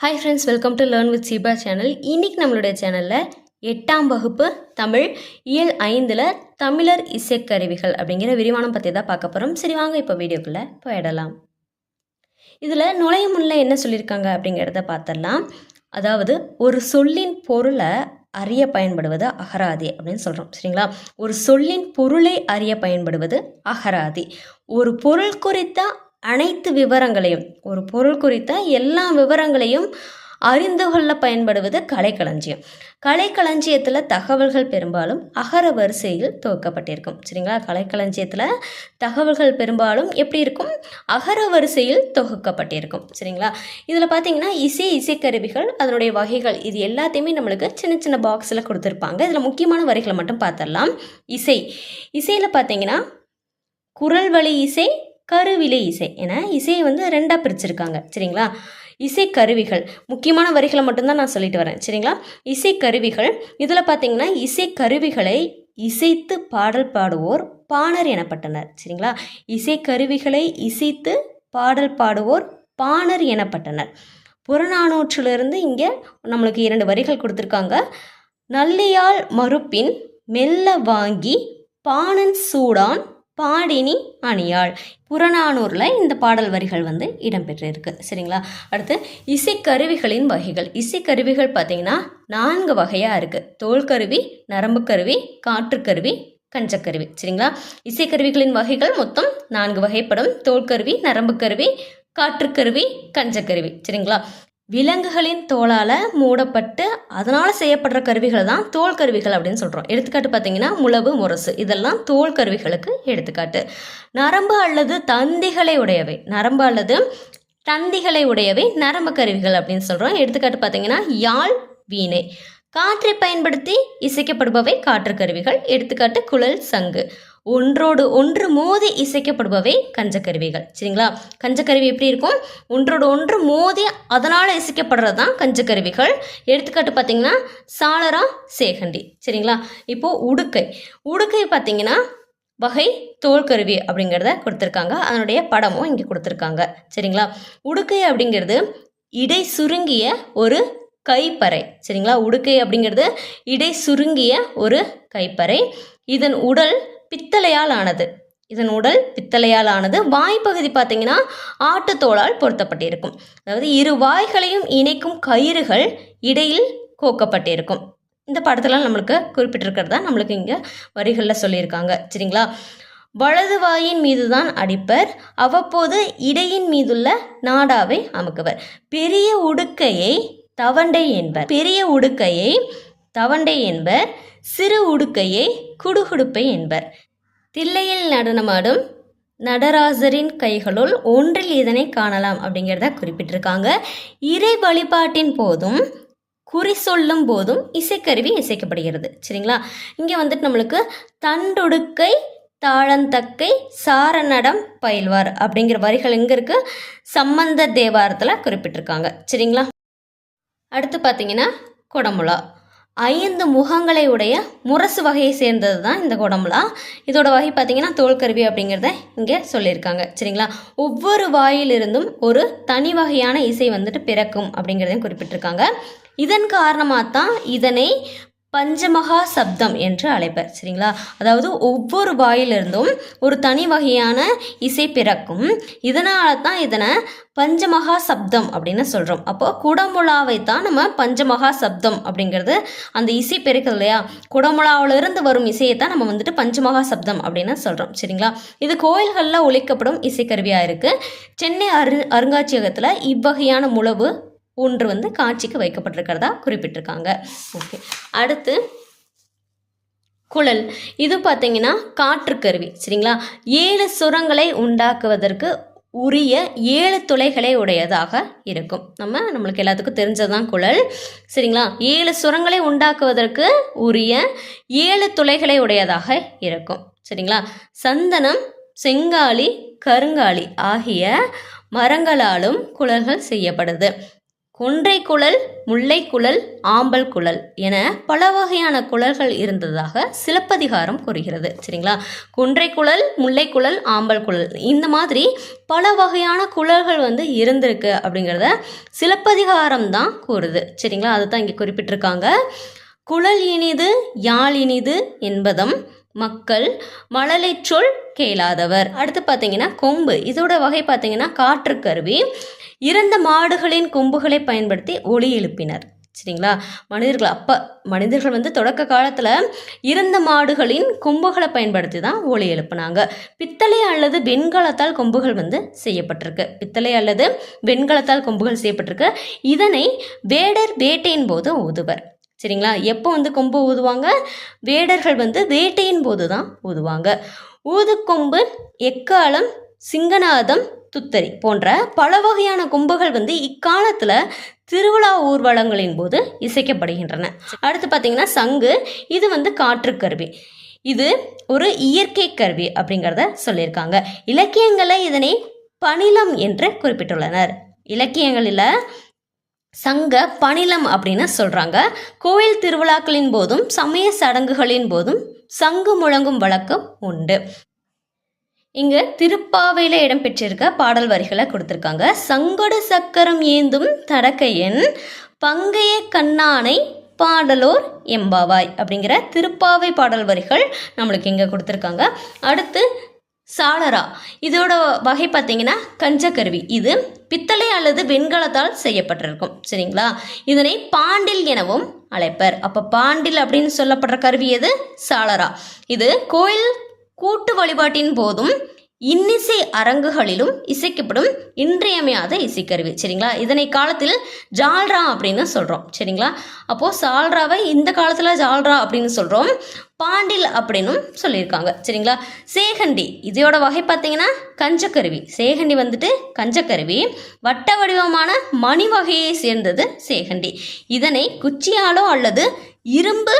Hi friends welcome to learn with Ziba channel இன்றைக்கி நம்மளுடைய சேனலில் எட்டாம் வகுப்பு தமிழ் இயல் ஐந்தில் தமிழர் இசைக்கருவிகள் அப்படிங்கிற விரிவானம் பற்றி தான் பார்க்க போகிறோம் சரி வாங்க இப்போ வீடியோக்குள்ளே போயிடலாம். இதில் நுழைய முன்ன என்ன சொல்லியிருக்காங்க அப்படிங்கிறத பார்த்துடலாம். அதாவது ஒரு சொல்லின் பொருளை அறிய பயன்படுவது அகராதி அப்படின்னு சொல்கிறோம் சரிங்களா? ஒரு சொல்லின் பொருளை அறிய பயன்படுவது அகராதி. ஒரு பொருள் குறித்த அனைத்து விவரங்களையும் ஒரு பொருள் குறித்த எல்லா விவரங்களையும் அறிந்து கொள்ள பயன்படுவது கலைக்களஞ்சியம். கலைக்களஞ்சியத்தில் தகவல்கள் பெரும்பாலும் அகர வரிசையில் துவக்கப்பட்டிருக்கும். சரிங்களா? கலைக்களஞ்சியத்தில் தகவல்கள் பெரும்பாலும் எப்படி இருக்கும்? அகர வரிசையில் தொகுக்கப்பட்டிருக்கும். சரிங்களா? இதில் பார்த்தீங்கன்னா இசை இசைக்கருவிகள் அதனுடைய வகைகள் இது எல்லாத்தையுமே நம்மளுக்கு சின்ன சின்ன பாக்ஸில் கொடுத்துருப்பாங்க. இதில் முக்கியமான வரிகளை மட்டும் பார்த்துடலாம் இசை. இசையில் பார்த்தீங்கன்னா குரல் வழி இசை கருவிலை இசை என இசையை வந்து ரெண்டாக பிரிச்சிருக்காங்க. சரிங்களா? இசை கருவிகள். முக்கியமான வரிகளை மட்டும்தான் நான் சொல்லிட்டு வரேன். சரிங்களா? இசை கருவிகள். இதில் பார்த்தீங்கன்னா இசை கருவிகளை இசைத்து பாடல் பாடுவோர் பாணர் எனப்பட்டனர். சரிங்களா? இசை கருவிகளை இசைத்து பாடல் பாடுவோர் பாணர் எனப்பட்டனர். புறநானூற்றிலிருந்து இங்கே நம்மளுக்கு இரண்டு வரிகள் கொடுத்துருக்காங்க. நல்லியால் மறுப்பின் மெல்ல வாங்கி பாணன் சூடான் பாடினி அணியாள். புறநானூரில் இந்த பாடல் வரிகள் வந்து இடம்பெற்றிருக்கு. சரிங்களா? அடுத்து இசைக்கருவிகளின் வகைகள். இசைக்கருவிகள் பார்த்தீங்கன்னா நான்கு வகையாக இருக்குது தோல்கருவி நரம்புக்கருவி காற்றுக்கருவி கஞ்சக்கருவி. சரிங்களா? இசைக்கருவிகளின் வகைகள் மொத்தம் நான்கு வகைப்படும். தோல்கருவி நரம்புக்கருவி காற்றுக்கருவி கஞ்சக்கருவி. சரிங்களா? விலங்குகளின் தோலால் மூடப்பட்டு அதனால் செய்யப்படுற கருவிகள் தான் தோல் கருவிகள் அப்படின்னு சொல்கிறோம் எடுத்துக்காட்டு பார்த்தீங்கன்னா முளவு முரசு. இதெல்லாம் தோல் கருவிகளுக்கு எடுத்துக்காட்டு. நரம்பு அல்லது தந்திகளை உடையவை. நரம்பு அல்லது தந்திகளை உடையவை நரம்பு கருவிகள் அப்படின்னு சொல்கிறோம் எடுத்துக்காட்டு பார்த்தீங்கன்னா யாழ் வீணை. காற்றை பயன்படுத்தி இசைக்கப்படுபவை காற்று கருவிகள். எடுத்துக்காட்டு குழல் சங்கு. ஒன்றோடு ஒன்று மோதி இசைக்கப்படுபவை கஞ்சக்கருவிகள். சரிங்களா? கஞ்சக்கருவி எப்படி இருக்கும்? ஒன்றோடு ஒன்று மோதி அதனால் இசைக்கப்படுறது தான் கஞ்சக்கருவிகள். எடுத்துக்காட்டு பார்த்தீங்கன்னா சாளரா சேகண்டி. சரிங்களா? இப்போது உடுக்கை. உடுக்கை பார்த்தீங்கன்னா வகை தோல்கருவி அப்படிங்கிறத கொடுத்துருக்காங்க. அதனுடைய படமும் இங்கே கொடுத்துருக்காங்க. சரிங்களா? உடுக்கை அப்படிங்கிறது இடை சுருங்கிய ஒரு கைப்பறை. சரிங்களா? உடுக்கை அப்படிங்கிறது இடை சுருங்கிய ஒரு கைப்பறை. இதன் உடல் பித்தளையால் ஆனது இதன் உடல் பித்தளையால் ஆனது வாய்ப்பகுதி பார்த்தீங்கன்னா ஆட்டுத்தோளால் பொருத்தப்பட்டிருக்கும். அதாவது இரு வாய்களையும் இணைக்கும் கயிறுகள் இடையில் கோக்கப்பட்டிருக்கும். இந்த படத்தில் நம்மளுக்கு குறிப்பிட்டிருக்கிறதா நம்மளுக்கு இங்கே வரிகளில் சொல்லியிருக்காங்க. சரிங்களா? வலது வாயின் மீதுதான் அடிப்பர் அவ்வப்போது இடையின் மீதுள்ள நாடாவை அமுக்குவர். பெரிய உடுக்கையை தவண்டை என்பர். பெரிய உடுக்கையை தவண்டை என்பர். சிறு உடுக்கையை குடுகுடுப்பை என்பர். தில்லையில் நடனமாடும் நடராஜரின் கைகளுள் ஒன்றில் இதனை காணலாம் அப்படிங்கிறத குறிப்பிட்டிருக்காங்க. இறை வழிபாட்டின் போதும் குறி சொல்லும் போதும் இசைக்கருவி இசைக்கப்படுகிறது. சரிங்களா? இங்கே வந்துட்டு நம்மளுக்கு தண்டொடுக்கை தாளந்தக்கை சாரணடம் பயில்வார் அப்படிங்கிற வரிகள் எங்கே இருக்குது சம்பந்த தேவாரத்தில் குறிப்பிட்டிருக்காங்க. சரிங்களா? அடுத்து பார்த்தீங்கன்னா கொடமுலா ஐந்து முகங்களை உடைய முரசு வகையை சேர்ந்தது தான் இந்த கொடமுலா இதோட வகை பார்த்தீங்கன்னா தோல்கருவி அப்படிங்கிறத இங்கே சொல்லியிருக்காங்க. சரிங்களா? ஒவ்வொரு வாயிலிருந்தும் ஒரு தனி வகையான இசை வந்துட்டு பிறக்கும் அப்படிங்கிறதையும் குறிப்பிட்டிருக்காங்க. இதன் காரணமாக தான் இதனை பஞ்சமகா சப்தம் என்று அழைப்பர் சரிங்களா? அதாவது ஒவ்வொரு வாயிலிருந்தும் ஒரு தனி வகையான இசை பிறக்கும். இதனால தான் இதனை பஞ்சமகா சப்தம் அப்படின்னு சொல்கிறோம் அப்போது குடமுலாவை தான் நம்ம பஞ்சமகா சப்தம் அப்படிங்கிறது அந்த இசை பிறக்குது இல்லையா? குடமுலாவிலிருந்து வரும் இசையை தான் நம்ம வந்துட்டு பஞ்சமகா சப்தம் அப்படின்னு சொல்கிறோம் சரிங்களா? இது கோயில்களில் ஒழிக்கப்படும் இசைக்கருவியாக இருக்குது சென்னை அரு அருங்காட்சியகத்தில் இவ்வகையான முழவு ஒன்று வந்து காட்சிக்கு வைக்கப்பட்டிருக்கிறதா குறிப்பிட்டிருக்காங்க. ஓகே. அடுத்து குழல். இது பார்த்தீங்கன்னா காற்றுக்கருவி சரிங்களா? ஏழு சுரங்களை உண்டாக்குவதற்கு உரிய ஏழு துளைகளை உடையதாக இருக்கும். நம்ம நம்மளுக்கு எல்லாத்துக்கும் தெரிஞ்சதுதான் குழல் சரிங்களா? ஏழு சுரங்களை உண்டாக்குவதற்கு உரிய ஏழு துளைகளை உடையதாக இருக்கும் சரிங்களா? சந்தனம் செங்காலி கருங்காலி ஆகிய மரங்களாலும் குழல்கள் செய்யப்படுது. கொன்றை குழல் முல்லை குழல் ஆம்பல் குழல் என பல வகையான குழல்கள் இருந்ததாக சிலப்பதிகாரம் கூறுகிறது. சரிங்களா? கொன்றை குழல் முல்லை குழல் ஆம்பல் குழல் இந்த மாதிரி பல வகையான குழல்கள் வந்து இருந்திருக்கு அப்படிங்கிறத சிலப்பதிகாரம் தான் கூறுது. சரிங்களா? அதை தான் இங்கே குறிப்பிட்டிருக்காங்க. குழல் இனிது யாழ் இனிது என்பதும் மக்கள் மழலை சொல் கேளாதவர். அடுத்து பார்த்தீங்கன்னா கொம்பு. இதோட வகை பார்த்தீங்கன்னா காற்றுக்கருவி. இறந்த மாடுகளின் கொம்புகளை பயன்படுத்தி ஒளி எழுப்பினர். சரிங்களா? மனிதர்கள் அப்போ மனிதர்கள் வந்து தொடக்க காலத்தில் இறந்த மாடுகளின் கொம்புகளை பயன்படுத்தி தான் ஒளி எழுப்புனாங்க. பித்தளை அல்லது வெண்கலத்தால் கொம்புகள் வந்து செய்யப்பட்டிருக்கு. பித்தளை அல்லது வெண்கலத்தால் கொம்புகள் செய்யப்பட்டிருக்கு. இதனை வேடர் வேட்டையின் போது ஊதுவர். சரிங்களா? எப்போ வந்து கொம்பு ஊதுவாங்க? வேடர்கள் வந்து வேட்டையின் போது தான் ஊதுவாங்க ஊதுக்கொம்பு எக்காலம் சிங்கநாதம் துத்தரி போன்ற பல வகையான கொம்புகள் வந்து இக்காலத்தில் திருவிழா ஊர்வலங்களின் போது இசைக்கப்படுகின்றன. அடுத்து பார்த்தீங்கன்னா சங்கு இது வந்து காற்றுக்கருவி இது ஒரு இயற்கை கருவி அப்படிங்கிறத சொல்லியிருக்காங்க. இலக்கியங்களில் இதனை பணிலம் என்று குறிப்பிட்டுள்ளனர். இலக்கியங்களில் சங்க பணிலம் அப்படின்னு சொல்கிறாங்க கோயில் திருவிழாக்களின் போதும் சமய சடங்குகளின் போதும் சங்கு முழங்கும் வழக்கம் உண்டு. இங்கு திருப்பாவையில் இடம்பெற்றிருக்க பாடல் வரிகளை கொடுத்துருக்காங்க. சங்கொடு சக்கரம் ஏந்தும் தடக்கையன் பங்கைய கண்ணானை பாடலோர் எம்பாவாய் அப்படிங்கிற திருப்பாவை பாடல் வரிகள் நம்மளுக்கு இங்கே கொடுத்துருக்காங்க. அடுத்து சாளரா. இதோட வகை பார்த்தீங்கன்னா கஞ்சக்கருவி. இது பித்தளை அல்லது வெண்கலத்தால் செய்யப்பட்டிருக்கும். சரிங்களா? இதனை பாண்டில் எனவும் அழைப்பர். அப்போ பாண்டில் அப்படின்னு சொல்லப்படுற கருவி எது? சாளரா. இது கோயில் கூட்டு வழிபாட்டின் போதும் இன்னிசை அரங்குகளிலும் இசைக்கப்படும் இன்றியமையாத இசைக்கருவி. சரிங்களா? இதனை காலத்தில் ஜால்ரா அப்படின்னு சொல்கிறோம் சரிங்களா? அப்போது சால்ராவை இந்த காலத்தில் ஜால்ரா அப்படின்னு சொல்கிறோம் பாண்டில் அப்படின்னும் சொல்லியிருக்காங்க. சரிங்களா? சேகண்டி இதோட வகை பார்த்தீங்கன்னா கஞ்சக்கருவி. சேகண்டி வந்துட்டு கஞ்சக்கருவி. வட்ட வடிவமான மணி வகையை சேர்ந்தது சேகண்டி. இதனை குச்சியாலோ அல்லது இரும்பு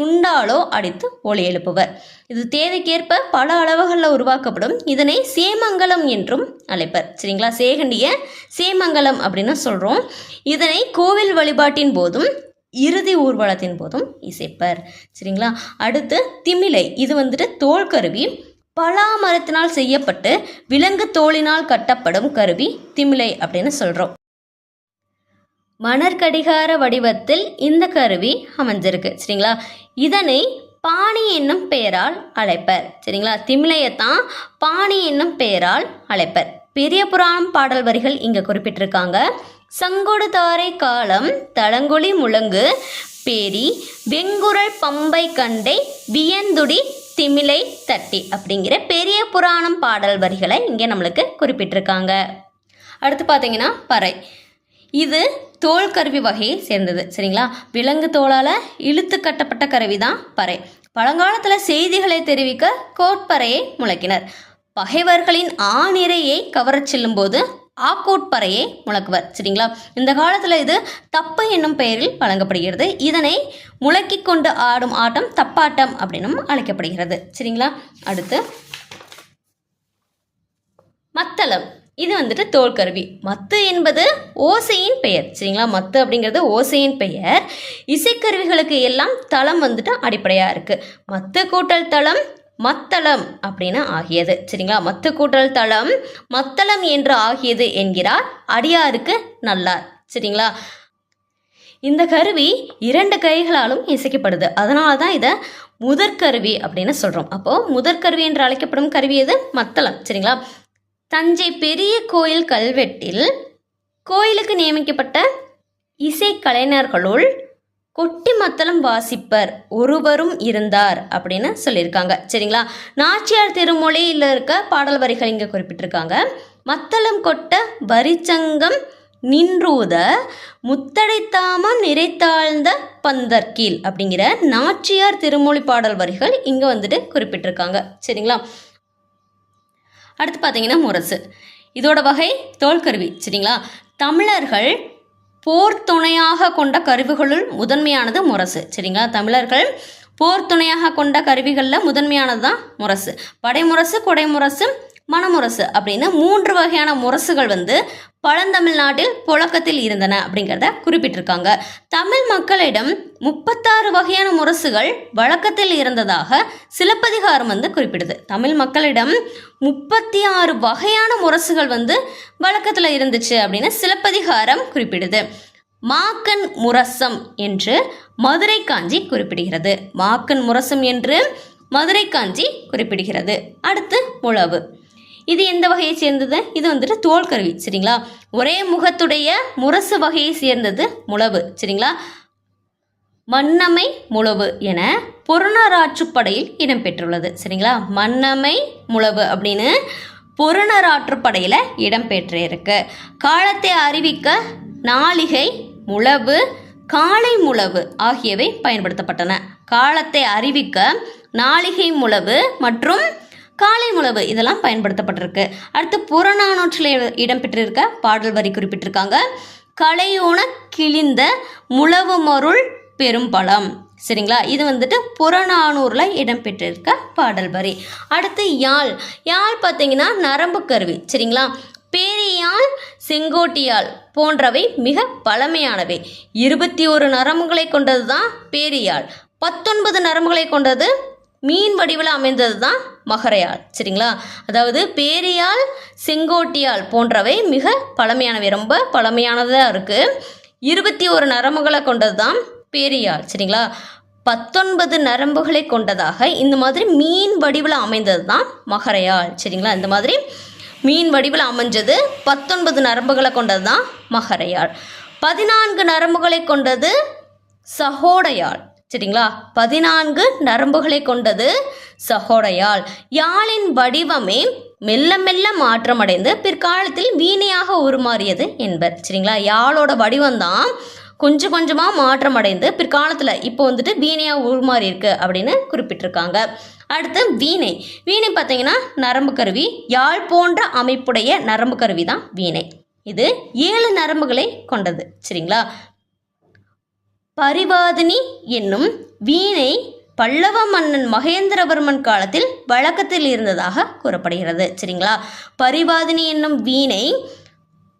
துண்டாலோ அடித்து ஒளி எழுப்புவர். இது தேவைக்கேற்ப பல அளவுகளில் உருவாக்கப்படும். இதனை சேமங்கலம் என்றும் அழைப்பர். சரிங்களா? சேகண்டிய சேமங்கலம் அப்படின்னு சொல்கிறோம் இதனை கோவில் வழிபாட்டின் போதும் இறுதி ஊர்வலத்தின் போதும் இசைப்பர். சரிங்களா? அடுத்து திமிலை. இது வந்துட்டு தோல் கருவி. பலா மரத்தினால் செய்யப்பட்டு விலங்கு தோலினால் கட்டப்படும் கருவி திமிலை அப்படின்னு சொல்கிறோம் மணற்கடிகார வடிவத்தில் இந்த கருவி அமைஞ்சிருக்கு. சரிங்களா? இதனை பாணி என்னும் பெயரால் அழைப்பர். சரிங்களா? திமிலையத்தான் பாணி என்னும் பெயரால் அழைப்பர். பெரிய புராணம் பாடல் வரிகள் இங்கே குறிப்பிட்டிருக்காங்க. சங்கொடுதாரை காலம் தளங்குழி முழங்கு பேரி வெங்குரல் பம்பை கண்டை வியந்துடி திமிலை தட்டி அப்படிங்கிற பெரிய புராணம் பாடல் வரிகளை இங்கே நம்மளுக்கு குறிப்பிட்டிருக்காங்க. அடுத்து பார்த்தீங்கன்னா பறை. இது தோல் கருவி வகையை சேர்ந்தது. சரிங்களா? விலங்கு தோலால் இழுத்து கட்டப்பட்ட கருவி தான் பறை. பழங்காலத்தில் செய்திகளை தெரிவிக்க கோட்பறையை முழக்கினர். பகைவர்களின் ஆணிரையை கவரச் செல்லும்போது ஆக்கோட்பறையை முழக்குவர். சரிங்களா? இந்த காலத்தில் இது தப்பு என்னும் பெயரில் வழங்கப்படுகிறது. இதனை முழக்கி கொண்டு ஆடும் ஆட்டம் தப்பாட்டம் அப்படின்னும் அழைக்கப்படுகிறது. சரிங்களா? அடுத்து மத்தளம். இது வந்துட்டு தோல்கருவி மத்து என்பது ஓசையின் பெயர். சரிங்களா? மத்து அப்படிங்கிறது ஓசையின் பெயர். இசைக்கருவிகளுக்கு எல்லாம் தளம் வந்துட்டு அடிப்படையாக இருக்குது மத்து கூட்டல் தளம் மத்தளம் அப்படின்னு ஆகியது. சரிங்களா? மத்து கூட்டல் தளம் மத்தளம் என்று ஆகியது என்கிறார். அடியாருக்கு நல்லார். சரிங்களா? இந்த கருவி இரண்டு கைகளாலும் இசைக்கப்படுது. அதனால தான் இதை முதற்கருவி அப்படின்னு சொல்கிறோம் அப்போது முதற்கருவி என்று அழைக்கப்படும் கருவி எது? மத்தளம். சரிங்களா? தஞ்சை பெரிய கோயில் கல்வெட்டில் கோயிலுக்கு நியமிக்கப்பட்ட இசைக்கலைஞர்களுள் கொட்டி மத்தளம் வாசிப்பர் ஒருவரும் இருந்தார் அப்படின்னு சொல்லியிருக்காங்க. சரிங்களா? நாச்சியார் திருமொழியில் இருக்க பாடல் வரிகள் இங்கே குறிப்பிட்டிருக்காங்க. மத்தளம் கொட்ட வரிச்சங்கம் நின்றூத முத்தடைத்தாமம் நிறைத்தாழ்ந்த பந்தர்கீழ் அப்படிங்கிற நாச்சியார் திருமொழி பாடல் வரிகள் இங்கே வந்துட்டு குறிப்பிட்டிருக்காங்க. சரிங்களா? அடுத்து பார்த்தீங்கன்னா முரசு. இதோட வகை தோல்கருவி சரிங்களா? தமிழர்கள் போர் துணையாக கொண்ட கருவிகளுள் முதன்மையானது முரசு சரிங்களா? தமிழர்கள் போர் துணையாக கொண்ட கருவிகளில் முதன்மையானது தான் முரசு. படைமுரசு கொடைமுரசு மணமுரசு அப்படின்னு மூன்று வகையான முரசுகள் வந்து பழந்தமிழ்நாட்டில் புழக்கத்தில் இருந்தன அப்படிங்கிறத குறிப்பிட்டிருக்காங்க. தமிழ் மக்களிடம் முப்பத்தாறு வகையான முரசுகள் வழக்கத்தில் இருந்ததாக சிலப்பதிகாரம் வந்து குறிப்பிடுது. தமிழ் மக்களிடம் முப்பத்தி ஆறு வகையான முரசுகள் வந்து வழக்கத்தில் இருந்துச்சு அப்படின்னு சிலப்பதிகாரம் குறிப்பிடுது. மாக்கன் முரசம் என்று மதுரை காஞ்சி குறிப்பிடுகிறது. மாக்கன் முரசம் என்று மதுரை காஞ்சி குறிப்பிடுகிறது. அடுத்து உழவு. இது எந்த வகையை சேர்ந்தது? இது வந்துட்டு தோல்கருவி சரிங்களா? ஒரே முகத்துடைய முரசு வகையை சேர்ந்தது முழவு சரிங்களா? மன்னமை முழவு என புறநராற்றுப்படையில் இடம்பெற்றுள்ளது சரிங்களா? மன்னமை முழவு அப்படின்னு புறநராற்றுப்படையில் இடம்பெற்றிருக்கு காலத்தை அறிவிக்க நாளிகை முழவு காலை முழவு ஆகியவை பயன்படுத்தப்பட்டன. காலத்தை அறிவிக்க நாளிகை முழவு மற்றும் காலை முழவு இதெல்லாம் பயன்படுத்தப்பட்டிருக்கு. அடுத்து புறநானூற்றில் இடம்பெற்றிருக்க பாடல் வரி குறிப்பிட்டிருக்காங்க. கலையோன கிழிந்த முழவு மருள் பெரும்பழம் சரிங்களா? இது வந்துட்டு புறநானூரில் இடம்பெற்றிருக்க பாடல் வரி. அடுத்து யாழ். யாழ் பார்த்தீங்கன்னா நரம்பு கருவி. சரிங்களா? பேரியால் செங்கோட்டியால் போன்றவை மிக பழமையானவை. இருபத்தி ஒரு நரம்புகளை கொண்டது தான் பேரியால். பத்தொன்பது நரம்புகளை கொண்டது மீன் வடிவில் அமைந்தது தான் மகரையாள் சரிங்களா? அதாவது பேரியால் செங்கோட்டியால் போன்றவை மிக பழமையானவை ரொம்ப பழமையானதாக இருக்குது இருபத்தி ஒரு நரம்புகளை கொண்டது தான் பேரியால் சரிங்களா? பத்தொன்பது நரம்புகளை கொண்டதாக இந்த மாதிரி மீன் வடிவில் அமைந்தது தான் மகரையாள் சரிங்களா? இந்த மாதிரி மீன் வடிவில் அமைஞ்சது பத்தொன்பது நரம்புகளை கொண்டது தான் மகரையாள் பதினான்கு நரம்புகளை கொண்டது சகோடையாள் சரிங்களா? பதினான்கு நரம்புகளை கொண்டது சகோடையாள் யாழின் வடிவமே மெல்ல மெல்ல மாற்றமடைந்து பிற்காலத்தில் வீணையாக உருமாறியது என்பர். சரிங்களா? யாழோட வடிவம்தான் கொஞ்சம் கொஞ்சமாக மாற்றமடைந்து பிற்காலத்தில் இப்போ வந்துட்டு வீணையாக உருமாறி இருக்கு அப்படின்னு குறிப்பிட்டிருக்காங்க. அடுத்து வீணை. வீணை பார்த்தீங்கன்னா நரம்பு கருவி யாழ் போன்ற அமைப்புடைய நரம்பு கருவி தான் வீணை. இது ஏழு நரம்புகளை கொண்டது. சரிங்களா? பரிவாதினி என்னும் வீணை பல்லவ மன்னன் மகேந்திரவர்மன் காலத்தில் வழக்கத்தில் இருந்ததாக கூறப்படுகிறது. சரிங்களா? பரிவாதினி என்னும் வீணை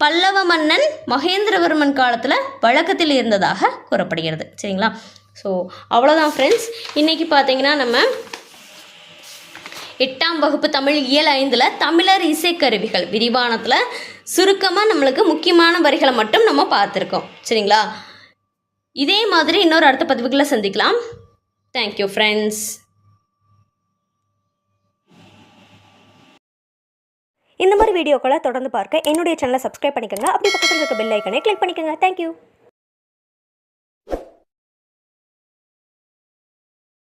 பல்லவ மன்னன் மகேந்திரவர்மன் காலத்தில் வழக்கத்தில் இருந்ததாக கூறப்படுகிறது. சரிங்களா? ஸோ அவ்வளோதான் ஃப்ரெண்ட்ஸ் இன்றைக்கி பார்த்தீங்கன்னா நம்ம எட்டாம் வகுப்பு தமிழ் இயல் ஐந்தில் தமிழர் இசைக்கருவிகள் விரிவானத்தில் சுருக்கமாக நம்மளுக்கு முக்கியமான வரிகளை மட்டும் நம்ம பார்த்துருக்கோம். சரிங்களா? இதே மாதிரி இன்னொரு அடுத்த பதிவுகளை சந்திக்கலாம். தேங்க்யூ ஃப்ரெண்ட்ஸ் இந்த மாதிரி வீடியோக்களை தொடர்ந்து பார்க்க என்னுடைய சேனலை சப்ஸ்கிரைப் பண்ணிக்கோங்க. அப்படி பக்கத்தில் இருக்க பெல் ஐக்கனை கிளிக் பண்ணிக்கோங்க. தேங்க்யூ